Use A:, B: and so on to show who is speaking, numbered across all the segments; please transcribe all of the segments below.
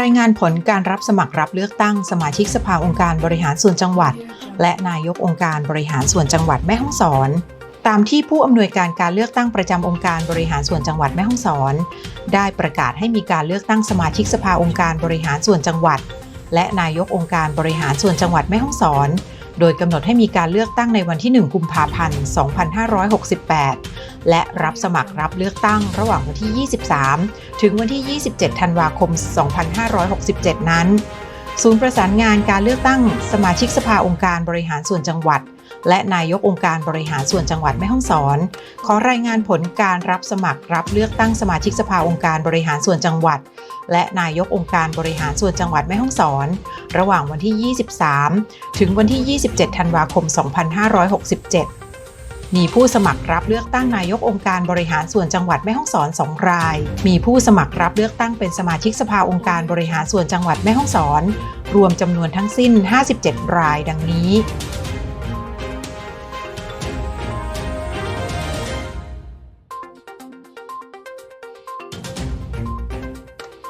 A: รายงานผลการรับสมัครรับเลือกตั้งสมาชิกสภาองค์การบริหารส่วนจังหวัด และนายกองค์การบริหารส่วนจังหวัดแม่ฮ่องสอน ตามที่ผู้อำนวยการการเลือกตั้งประจำองค์การบริหารส่วนจังหวัดแม่ฮ่องสอน ได้ประกาศให้มีการเลือกตั้งสมาชิกสภาองค์การบริหารส่วนจังหวัด และนายกองค์การบริหารส่วนจังหวัดแม่ฮ่องสอน โดยกำหนดให้มีการเลือกตั้งในวันที่ 1 กุมภาพันธ์ 2568 และรับสมัครรับเลือกตั้งระหว่างวันที่ 23 ถึงวันที่ 27 ธันวาคม 2567 นั้น ศูนย์ประสานงานการเลือกตั้งสมาชิกสภาองค์การบริหารส่วนจังหวัด และนายกองค์การบริหารส่วนจังหวัดแม่ฮ่องสอน ขอรายงานผลการรับสมัครรับเลือกตั้งสมาชิกสภาองค์การบริหารส่วนจังหวัด และนายกองค์การบริหารส่วนจังหวัดแม่ฮ่องสอน ระหว่างวันที่ 23 ถึงวันที่ 27 ธันวาคม 2567 มีผู้สมัครรับเลือกตั้งนายกองค์การบริหารส่วนจังหวัดแม่ฮ่องสอน2ราย มีผู้สมัครรับเลือกตั้งเป็นสมาชิกสภาองค์การบริหารส่วนจังหวัดแม่ฮ่องสอน รวมจำนวนทั้งสิ้น 57 รายดังนี้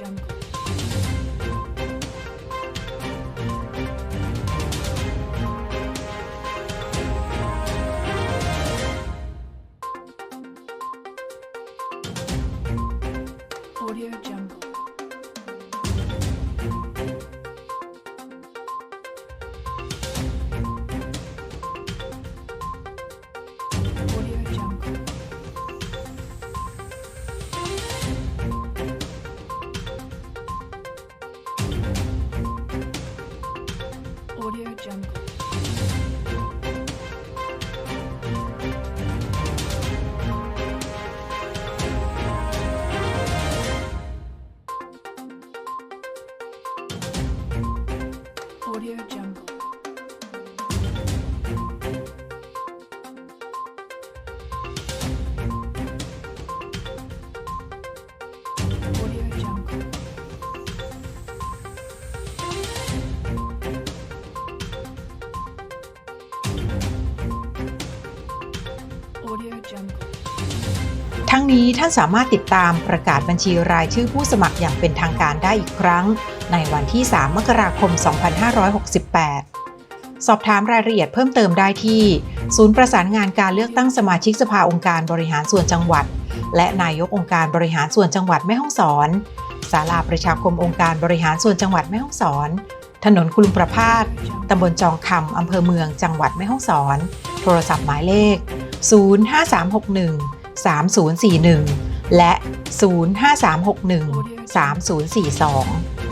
B: Jungle. Audio Jungle. Jungle.
A: ทั้งนี้ท่านสามารถติดตามประกาศบัญชีรายชื่อผู้สมัครอย่างเป็นทางการได้อีกครั้ง ในวันที่ 3 มกราคม 2568 สอบถามรายละเอียดเพิ่มเติมได้ที่ ศูนย์ประสานงานการเลือกตั้งสมาชิกสภาองค์การบริหารส่วนจังหวัด และนายกองค์การบริหารส่วนจังหวัดแม่ฮ่องสอนศาลาประชาคมองค์การบริหารส่วนจังหวัดแม่ฮ่องสอน ถนนกุลุมประพาสตำบลจองคำอำเภอเมืองจังหวัดแม่ฮ่องสอน โทรศัพท์หมายเลข 05361 3041 และ 05361 3042